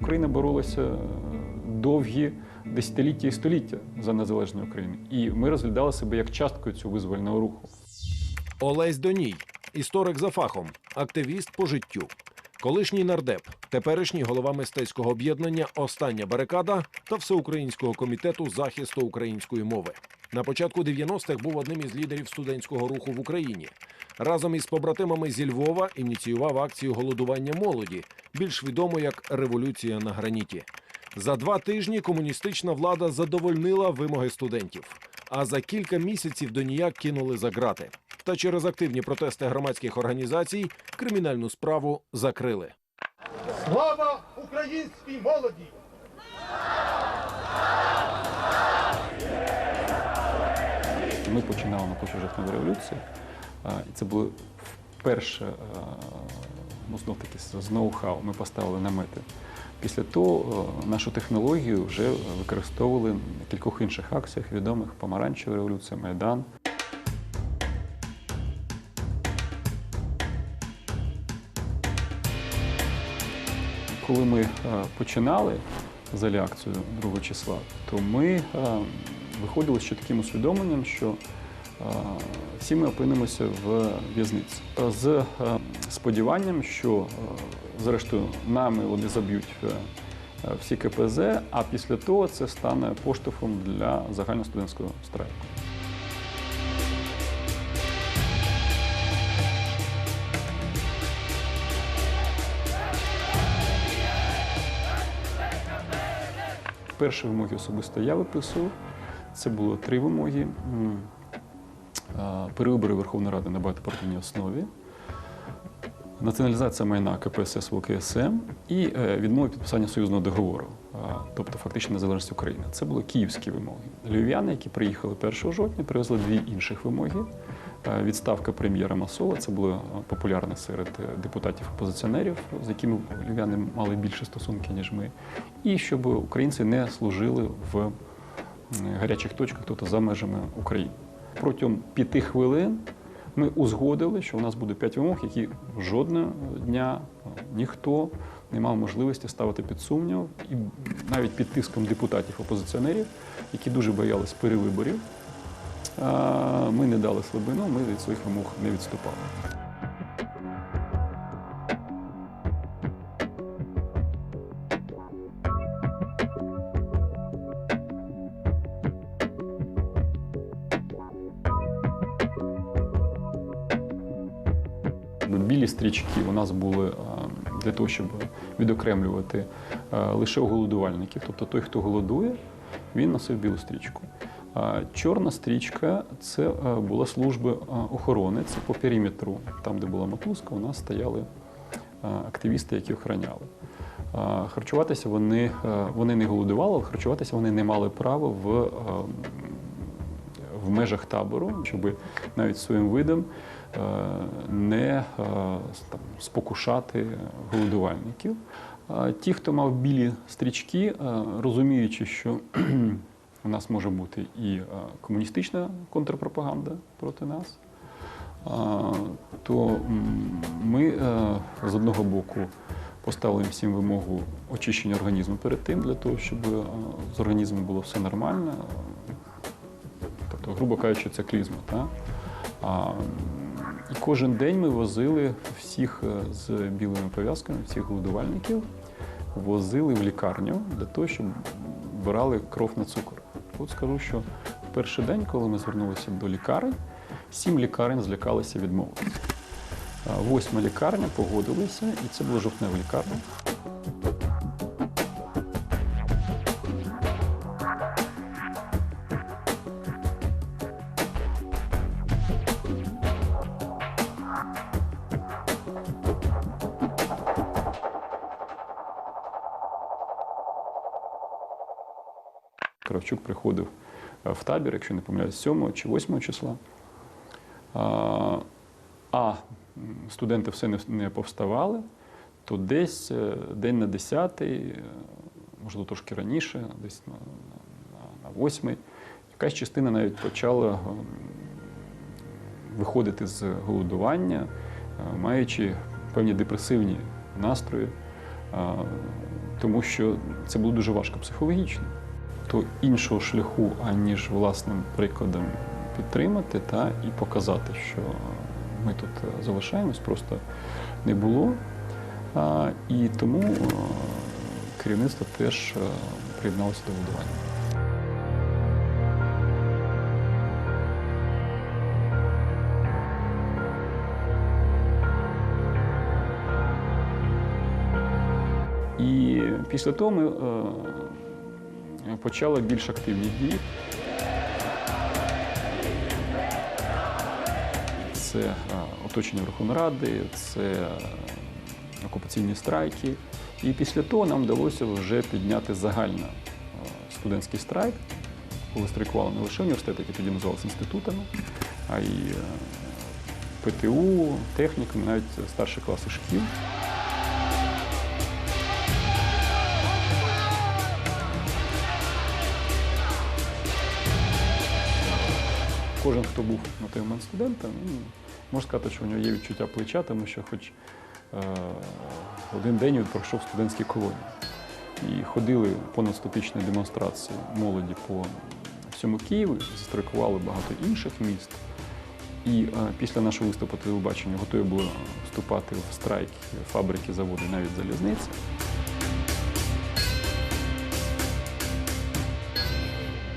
Україна боролася довгі десятиліття і століття за незалежну Україну. І ми розглядали себе як часткою цього визвольного руху. Олесь Доній, історик за фахом, активіст по життю, колишній нардеп, теперішній голова мистецького об'єднання Остання барикада та всеукраїнського комітету захисту української мови. На початку 90-х був одним із лідерів студентського руху в Україні. Разом із побратимами зі Львова ініціював акцію голодування молоді, більш відому як Революція на граніті. За два тижні комуністична влада задовольнила вимоги студентів. А за кілька місяців Донія кинули за грати. Та через активні протести громадських організацій кримінальну справу закрили. Слава українській молоді! Ми починали на жовтневої революції, і це було вперше, а, ну знов таки з ноу-хау. Ми поставили намети. Після того нашу технологію вже використовували на кількох інших акціях відомих Помаранчева революція, Майдан. Коли ми е, починали взагалі акцію 2 числа, то ми е, виходили ще таким усвідомленням, що е, всі ми опинимося в в'язниці з сподіванням, що зрештою нами вони заб'ють всі КПЗ, а після того це стане поштовхом для загальностудентського страйку. Перші вимоги особисто я виписував. Це було три вимоги. Перевибори Верховної Ради на багатопартійній основі, націоналізація майна КПСС ВКСМ і е, відмова підписання союзного договору, тобто фактично незалежність України. Це були київські вимоги. Львів'яни, які приїхали 1 жовтня, привезли дві інших вимоги. Е, Відставка прем'єра Масова це було е, популярне серед е, депутатів-опозиціонерів, з якими львів'яни мали більше стосунки, ніж ми, і щоб українці не служили в гарячих точках, тобто за межами України. Протягом п'яти хвилин ми узгодили, що у нас буде п'ять вимог, які жодного дня ніхто не мав можливості ставити під сумнів, і навіть під тиском депутатів-опозиціонерів, які дуже боялись перевиборів. Ми не дали слабину, ми від своїх вимог не відступали. Білі стрічки у нас були для того, щоб відокремлювати лише голодувальників. Тобто той, хто голодує, він носив білу стрічку. Чорна стрічка це була служба охорони, це по периметру, там, де була мотузка, у нас стояли активісти, які охороняли. Харчуватися вони, вони не голодували, харчуватися вони не мали права в, в межах табору, щоб навіть своїм видом е, не е, там, спокушати голодувальників. Ті, хто мав білі стрічки, е, розуміючи, що у нас може бути і е, комуністична контрпропаганда проти нас, то ми е, з одного боку поставили всім вимогу очищення організму перед тим, для того, щоб е, з організмом було все нормально. Тобто, грубо кажучи, це клізма. Та? І кожен день ми возили всіх з білими пов'язками, всіх голодувальників, возили в лікарню для того, щоб брали кров на цукор. От скажу, що в перший день, коли ми звернулися до лікарень, сім лікарень злякалися відмовити. Восьма лікарня погодилися, і це була жовтнева лікарня. Кравчук приходив е, в табір, якщо не помиляюсь, 7 чи 8 числа. А, студенти все не, повставали, то десь е, день на 10, е, можливо, трошки раніше, десь на, на, на 8, якась частина навіть почала виходити з голодування, маючи певні депресивні настрої. Тому що це було дуже важко психологічно. То іншого шляху, аніж власним прикладом підтримати та і показати, що ми тут залишаємось, просто не було. А, і тому е, керівництво теж е, приєдналося до будування. І після того ми е, почали більш активні дії. Це е, оточення Верховної Ради, це е, окупаційні страйки. І після того нам вдалося вже підняти загально е, студентський страйк, коли страйкували не лише університети, які тоді називалися інститутами, а й ПТУ, технікум, навіть старші класи шкіл. Кожен, хто був на той момент студентом, ну, може сказати, що у нього є відчуття плеча, тому що хоч е, один день він пройшов в студентській колонії. І ходили понад 100 тисячні демонстрації молоді по всьому Києву, застрайкували багато інших міст. І е, після нашого виступу по телебаченню готові були вступати в страйк фабрики, заводи, навіть залізниці.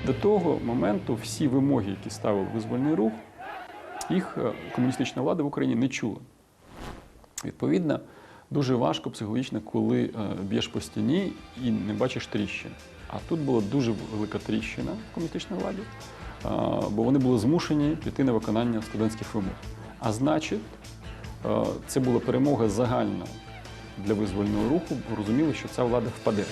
До того моменту всі вимоги, які ставив визвольний рух, їх е, комуністична влада в Україні не чула. Відповідно, дуже важко психологічно, коли е, б'єш по стіні і не бачиш тріщин. А тут була дуже велика тріщина в комуністичній владі, е, бо вони були змушені піти на виконання студентських вимог. А значить, це була перемога загальна для визвольного руху, розуміли, що ця влада впаде.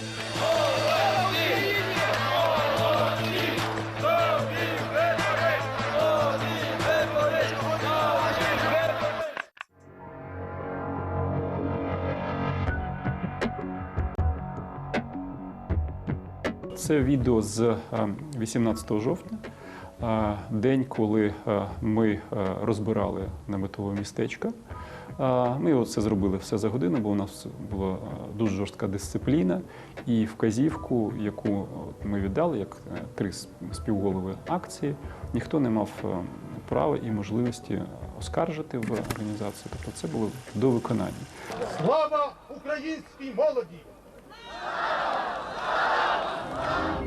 Це відео з е, 18 жовтня, е, день, коли е, ми е, розбирали наметове містечко. Е, Ми це зробили все за годину, бо у нас була е, дуже жорстка дисципліна. І вказівку, яку ми віддали, як е, три співголови акції, ніхто не мав е, права і можливості оскаржити в організації. Тобто це було до виконання. Слава українській молоді!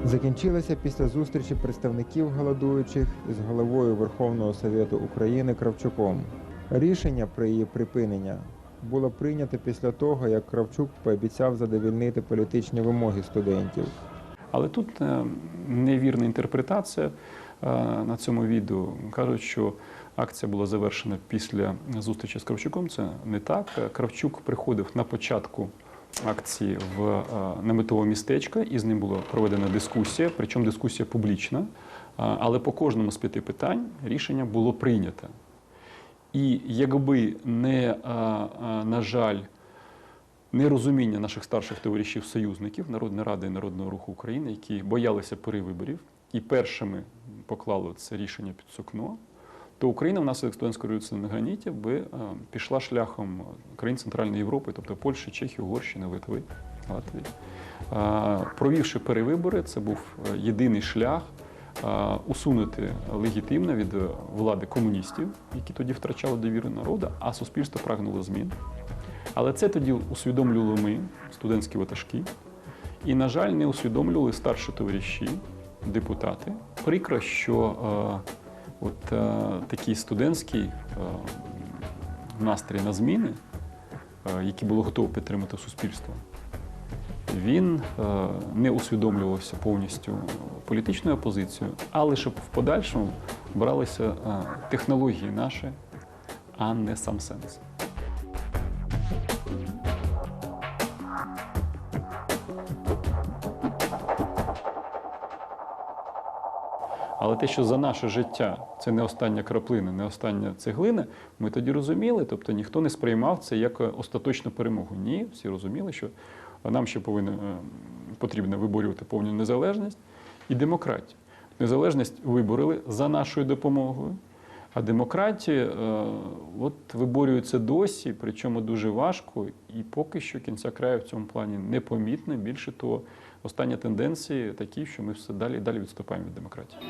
Закінчилася після зустрічі представників голодуючих із головою Верховного Совєту України Кравчуком. Рішення про її припинення було прийнято після того, як Кравчук пообіцяв задовільнити політичні вимоги студентів. Але тут е, невірна інтерпретація е, на цьому відео. Кажуть, що акція була завершена після зустрічі з Кравчуком. Це не так. Кравчук приходив на початку акції в е, наметове містечко, і з ним була проведена дискусія, причому дискусія публічна. Е, Але по кожному з п'яти питань рішення було прийнято. І якби не, е, на жаль, нерозуміння наших старших товаришів союзників Народної ради і Народного руху України, які боялися перевиборів і першими поклали це рішення під сукно, то Україна внаслідок студентської революції на граніті би е, пішла шляхом країн Центральної Європи, тобто Польщі, Чехії, Угорщини, Литви, Латвії. Е, Провівши перевибори, це був е, єдиний шлях усунути легітимно від влади комуністів, які тоді втрачали довіру народу, а суспільство прагнуло змін. Але це тоді усвідомлювали ми, студентські ватажки, і, на жаль, не усвідомлювали старші товариші, депутати. Прикро, що от е, такий студентський е, настрій на зміни, е, які було готове підтримати суспільство, він не усвідомлювався повністю політичною опозицією, а лише в подальшому бралися технології наші, а не сам сенс. Але те, що за наше життя це не остання краплина, не остання цеглина, ми тоді розуміли, тобто ніхто не сприймав це як е, остаточну перемогу. Ні, всі розуміли, що нам ще повинно, е, потрібно виборювати повну незалежність і демократію. Незалежність виборили за нашою допомогою. А демократія е, от виборюється досі, причому дуже важко, і поки що кінця краю в цьому плані непомітне. Більше того, останні тенденції такі, що ми все далі і далі відступаємо від демократії.